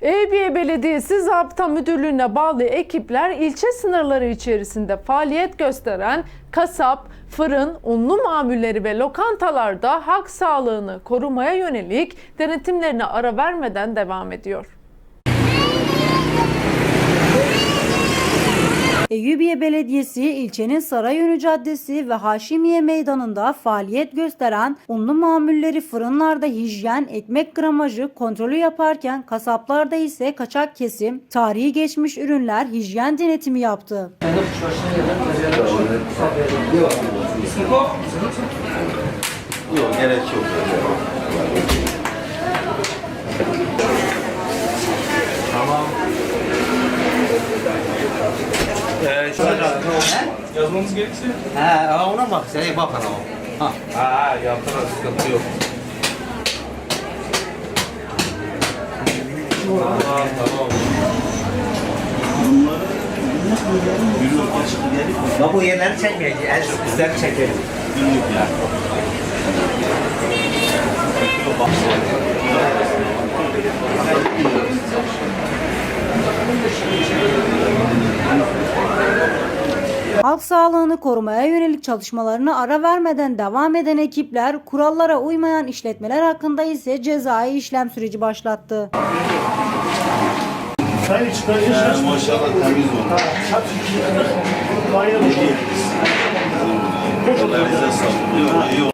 Eyüpiye Belediyesi Zabıta Müdürlüğü'ne bağlı ekipler ilçe sınırları içerisinde faaliyet gösteren kasap, fırın, unlu mamulleri ve lokantalarda halk sağlığını korumaya yönelik denetimlerine ara vermeden devam ediyor. Eyyubiye Belediyesi ilçenin Sarayönü Caddesi ve Haşimiye Meydanı'nda faaliyet gösteren unlu mamulleri fırınlarda hijyen, ekmek gramajı kontrolü yaparken kasaplarda ise kaçak kesim, tarihi geçmiş ürünler hijyen denetimi yaptı. Yok gerek yok. Ee, şu an yazmamız gerekirse. Ha, ha, ona bak, sen bak ona. Ha. Ha, yaptılar sıkıntı yok. Tamam, tamam. Bak bu yerleri çekmeyeceğiz, en çok bizleri çekelim. Halk sağlığını korumaya yönelik çalışmalarına ara vermeden devam eden ekipler kurallara uymayan işletmeler hakkında ise cezai işlem süreci başlattı. Sayın çıkarıcı Yani maşallah temiz oldu. Sağlık. İyi oldu.